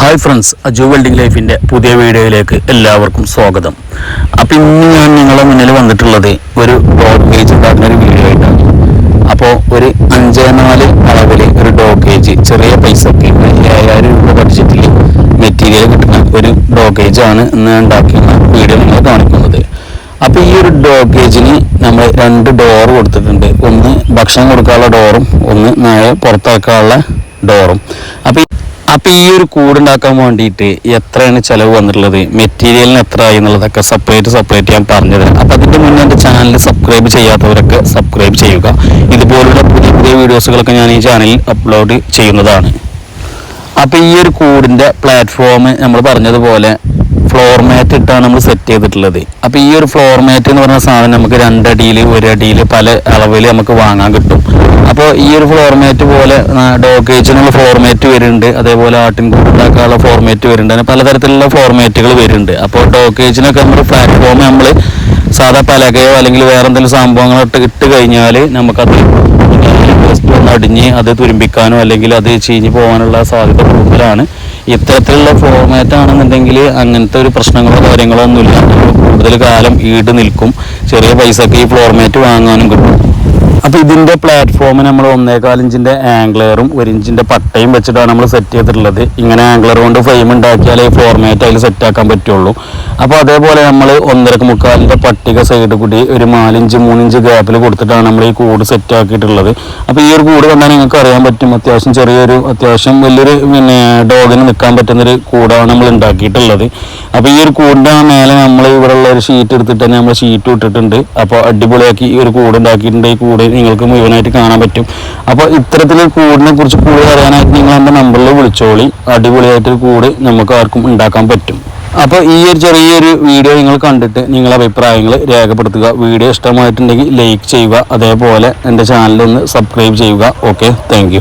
Hi friends Aju welding ലൈഫിന്റെ പുതിയ വീഡിയോയിലേക്ക് എല്ലാവർക്കും സ്വാഗതം. അപ്പോൾ ഇന്ന് ഞാൻ നിങ്ങളെ മുന്നിൽ വന്നിട്ടുള്ളത് ഒരു ഡോഗ് കേജ് ഉണ്ടാക്കുന്ന ഒരു വീഡിയോ ആയിട്ടാണ്. അപ്പോൾ ഒരു അഞ്ചേ നാല് അളവിൽ ഒരു ഡോഗ് കേജ് ചെറിയ ഒരു ഏഴായിരം രൂപ ബഡ്ജറ്റിൽ മെറ്റീരിയൽ കിട്ടുന്ന ഒരു ഡോഗ് കേജ് ആണ് ഇന്ന് ഉണ്ടാക്കുന്ന വീഡിയോ നിങ്ങൾ കാണിക്കുന്നത്. അപ്പോൾ ഈ ഒരു ഡോഗ് കേജിന് നമ്മൾ രണ്ട് ഡോർ കൊടുത്തിട്ടുണ്ട്. ഒന്ന് ഭക്ഷണം കൊടുക്കാനുള്ള ഡോറും ഒന്ന് നായ പുറത്താക്കാനുള്ള ഡോറും അപ്പോൾ അപ്പൊ ഈ ഒരു കൂടുണ്ടാക്കാൻ വേണ്ടിയിട്ട് എത്രയാണ് ചെലവ് വന്നിട്ടുള്ളത്? മെറ്റീരിയലിന് എത്ര ആയി എന്നുള്ളതൊക്കെ സെപ്പറേറ്റ് സെപ്പറേറ്റ് ഞാൻ പറഞ്ഞുതരാം. അപ്പൊ അതിന്റെ മുന്നേ എന്റെ ചാനൽ സബ്സ്ക്രൈബ് ചെയ്യാത്തവരൊക്കെ സബ്സ്ക്രൈബ് ചെയ്യുക. ഇതുപോലുള്ള പുതിയ പുതിയ വീഡിയോസുകളൊക്കെ ഞാൻ ഈ ചാനലിൽ അപ്ലോഡ് ചെയ്യുന്നതാണ്. അപ്പൊ ഈ ഒരു കൂടിന്റെ പ്ലാറ്റ്ഫോം നമ്മൾ പറഞ്ഞതുപോലെ ഫ്ലോർ മാറ്റ് ഇട്ടാണ് നമ്മൾ സെറ്റ് ചെയ്തിട്ടുള്ളത്. അപ്പൊ ഈ ഒരു ഫ്ലോർ മാറ്റ് എന്ന് പറഞ്ഞ സാധനം നമുക്ക് രണ്ടടിയിൽ ഒരടിയിൽ പല അളവിൽ നമുക്ക് വാങ്ങാൻ കിട്ടും. അപ്പോൾ ഈ ഒരു ഫ്ലോർ മാറ്റ് പോലെ ഡോക്കേജിനുള്ള ഫ്ലോർ മാറ്റ് വരുന്നുണ്ട്. അതേപോലെ ആട്ടിൻ കൂട്ടാക്കാനുള്ള ഫ്ലോർ മാറ്റ് വരുന്നുണ്ട്. അങ്ങനെ പലതരത്തിലുള്ള ഫ്ലോർ മാറ്റുകൾ വരുന്നുണ്ട്. അപ്പോൾ ഡോക്കേജിനൊക്കെ നമ്മൾ പ്ലാറ്റ്ഫോം നമ്മൾ സാധാ പലകയോ അല്ലെങ്കിൽ വേറെ എന്തെങ്കിലും സംഭവങ്ങളൊക്കെ ഇട്ട് കഴിഞ്ഞാൽ നമുക്കത് ഒന്ന് അടിഞ്ഞ് അത് തുരുമ്പിക്കാനോ അല്ലെങ്കിൽ അത് ചീഞ്ഞ് പോകാനുള്ള സാധ്യത കൂടുതലാണ്. ഇത്തരത്തിലുള്ള ഫോർമാറ്റ് ആണെന്നുണ്ടെങ്കിൽ അങ്ങനത്തെ ഒരു പ്രശ്നങ്ങളോ കാര്യങ്ങളോ ഒന്നുമില്ല. കൂടുതൽ കാലം ഈട് നിൽക്കും. ചെറിയ പൈസക്ക് ഈ ഫോർമാറ്റ് വാങ്ങാനും കിട്ടും. അപ്പോൾ ഇതിന്റെ പ്ലാറ്റ്ഫോം നമ്മൾ ഒന്നേകാൽ ഇഞ്ചിന്റെ ആംഗ്ലറും ഒരു ഇഞ്ചിന്റെ പട്ടയും വെച്ചിട്ടാണ് നമ്മൾ സെറ്റ് ചെയ്തിട്ടുള്ളത്. ഇങ്ങനെ ആംഗ്ലർ കൊണ്ട് ഫ്രെയിം ഉണ്ടാക്കിയാലേ ഈ ഫോർമാറ്റ് അതിൽ സെറ്റ് ആക്കാൻ പറ്റുള്ളൂ. അപ്പോൾ അതേപോലെ നമ്മൾ ഒന്നരക്ക് മുക്കാലിന്റെ പട്ടിക സൈഡ് കൂടി ഒരു നാലിഞ്ച് മൂന്നിഞ്ച് ഗ്യാപ്പിൽ കൊടുത്തിട്ടാണ് നമ്മൾ ഈ കൂട് സെറ്റ് ആക്കിയിട്ടുള്ളത്. അപ്പോൾ ഈ ഒരു കൂട് കണ്ടാൽ നിങ്ങൾക്ക് അറിയാൻ പറ്റും. അത്യാവശ്യം ചെറിയൊരു അത്യാവശ്യം വലിയൊരു പിന്നെ ഡോഗിന് നിൽക്കാൻ പറ്റുന്നൊരു കൂടാണ് നമ്മൾ ഉണ്ടാക്കിയിട്ടുള്ളത്. അപ്പോൾ ഈ ഒരു കൂടിന്റെ മേലെ നമ്മൾ ഇവിടെ ഉള്ള ഒരു ഷീറ്റ് എടുത്തിട്ട് തന്നെ നമ്മൾ ഷീറ്റ് ഇട്ടിട്ടുണ്ട്. അപ്പോൾ അടിപൊളിയാക്കി ഈ ഒരു കൂട് ഉണ്ടാക്കിയിട്ടുണ്ട്. ഈ കൂട് നിങ്ങൾക്ക് മുഴുവനായിട്ട് കാണാൻ പറ്റും. അപ്പോൾ ഇത്തരത്തിൽ കൂടിനെ കുറിച്ച് കൂടുതൽ അറിയാനായിട്ട് നിങ്ങൾ എന്റെ നമ്പറിൽ വിളിച്ചോളി. അടിപൊളിയായിട്ടൊരു കൂട് നമുക്ക് ആർക്കും ഉണ്ടാക്കാൻ പറ്റും. അപ്പോൾ ഈ ഒരു ചെറിയൊരു വീഡിയോ നിങ്ങൾ കണ്ടിട്ട് നിങ്ങളുടെ അഭിപ്രായങ്ങൾ രേഖപ്പെടുത്തുക. വീഡിയോ ഇഷ്ടമായിട്ടുണ്ടെങ്കിൽ ലൈക്ക് ചെയ്യുക. അതേപോലെ എന്റെ ചാനലൊന്ന് സബ്സ്ക്രൈബ് ചെയ്യുക. Okay thank